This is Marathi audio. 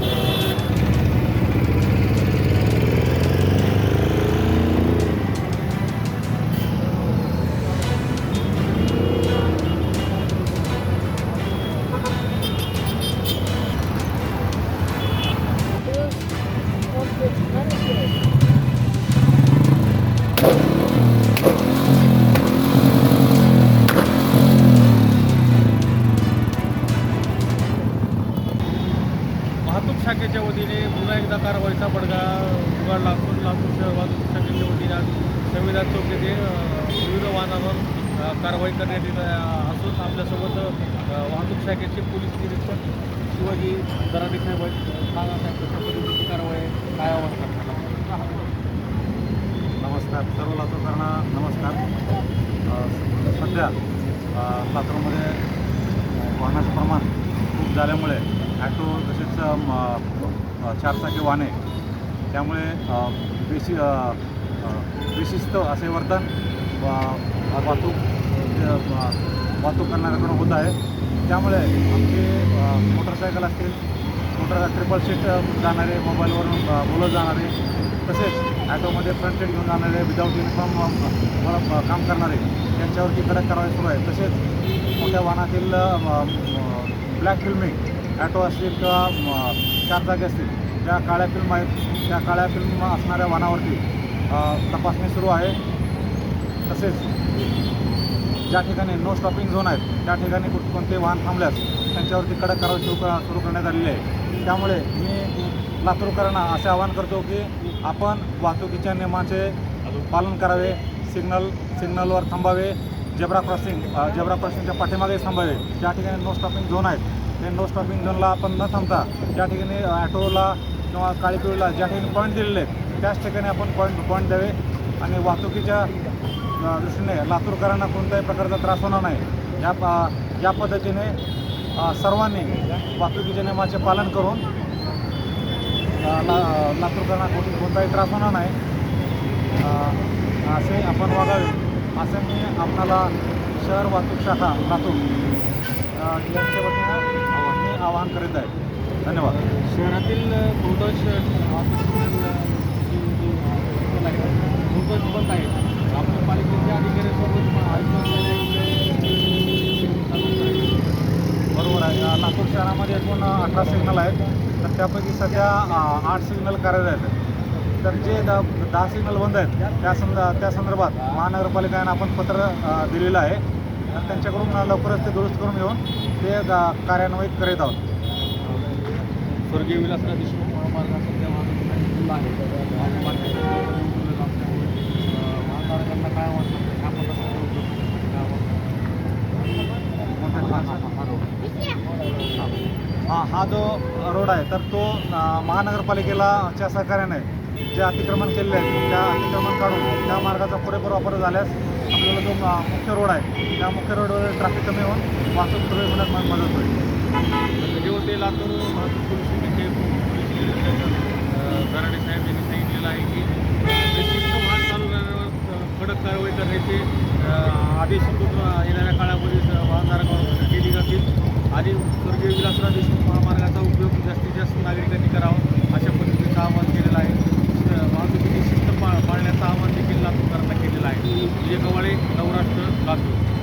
Yeah. कारवाईचा बडगा जुगाड लाखून लाखून शहर वाहतूक शाखेच्या वतीने आज संविधान चौक येथे विविध वाहनांवर कारवाई करण्यात येत असून आपल्यासोबत वाहतूक शाखेचे पोलीस निरीक्षक शिवाजी दराडे साहेब आहेत. कारवाई काय अवस्था नमस्कार. सर्व लातूरकरांना नमस्कार. सध्या लातूरमध्ये वाहनाचं प्रमाण खूप झाल्यामुळे ॲटो तसेच चारचाकी वाहने त्यामुळे बेशी विशिष्ट बेशिस्त असे वर्तन वाहतूक वाहतूक करणाऱ्याकडून होत आहे. त्यामुळे आमचे मोटरसायकल असतील मोटर ट्रिपल सीट जाणारे मोबाईलवरून बोलत जाणारे तसेच ॲटोमध्ये फ्रंट सीट घेऊन जाणारे विदाऊट युनिफॉर्म काम करणारे यांच्यावरती कडक कारवाई सुरू आहे. तसेच मोठ्या वाहनातील ब्लॅक फिल्मिंग ॲटो असतील किंवा चार जागे असतील. त्या काळ्या फिल्म आहेत त्या काळ्या फिल्म असणाऱ्या वाहनावरती तपासणी सुरू आहे. तसेच ज्या ठिकाणी नो स्टॉपिंग झोन आहेत त्या ठिकाणी कुठ कोणते वाहन थांबल्यास त्यांच्यावरती कडक कारवाई सुरू कर सुरू करण्यात आलेली आहे. त्यामुळे मी लातूरकरांना असे आवाहन करतो की आपण वाहतुकीच्या नियमांचे पालन करावे सिग्नल सिग्नलवर थांबावे जेब्रा क्रॉसिंग जेब्रा क्रॉसिंगच्या पाठीमागे थांबावे. ज्या ठिकाणी नो स्टॉपिंग झोन आहेत ते नो स्टॉपिंग झोनला आपण न थांबता ज्या ठिकाणी ॲटोला किंवा काळीपिळीला ज्या ठिकाणी पॉईंट दिलेले आहेत त्याच ठिकाणी आपण पॉईंट पॉईंट द्यावे. आणि वाहतुकीच्या दृष्टीने लातूरकरांना कोणत्याही प्रकारचा त्रास होणार नाही. या प- या पद्धतीने सर्वांनी वाहतुकीच्या नियमाचे पालन करून ला लातूरकरांना कोणताही त्रास होणार नाही. असे आपण वागावे. असं मी आपणाला शहर वाहतूक शाखा लातूर यांच्या वतीनं आवाहन करीत आहे धन्यवाद. शहरातील बहुतांश बंद आहेत. पालिकेच्या अधिकाऱ्यांसोबत बरोबर आहे. लातूर शहरामध्ये एकूण अठरा सिग्नल आहेत. तर त्यापैकी सध्या आठ सिग्नल कार्यरत आहेत. तर जे द दहा सिग्नल बंद आहेत त्या संद त्या संदर्भात महानगरपालिकेनं आपण पत्र दिलेलं आहे. तर त्यांच्याकडून लवकरच ते दुरुस्त करून घेऊन ते कार्यान्वित करीत आहोत. स्वर्गीय विलासराव देशमुख महामार्ग सध्या वाहतूक आहे. महामार्गांना काय वाटतं? ह्या हा हा. जो रोड आहे तर तो महानगरपालिकेला च्या सहकार्याने जे अतिक्रमण केलेले आहेत त्या अतिक्रमण काढून त्या मार्गाचा पुरेपूर वापर झाल्यास आपल्याला जो मुख्य रोड आहे त्या मुख्य रोडवर ट्रॅफिक कमी होऊन वाहतूक सुरळीत होण्यास मदत होईल. जे होते लातूर वाहतूक पोलीस स्टेशनचे साहेब यांनी सांगितलेलं आहे की बेशिस्त वाहन चालवणाऱ्यावर कडक कारवाई करण्याचे आदेश येणाऱ्या काळामध्ये स- वाहनधारकांवर केली जातील. आणि स्वर्गीय विलासराव देशमुख महामार्गाचा उपयोग जास्तीत जास्त नागरिकांनी करावा अशा पद्धतीचं आवाहन केलेलं आहे स- वाहतुकीची शिस्त पा पाळण्याचं आवाहन देखील लातूरकरांना केलेलं आहे विजय कवाळे नवराष्ट्र लातूर.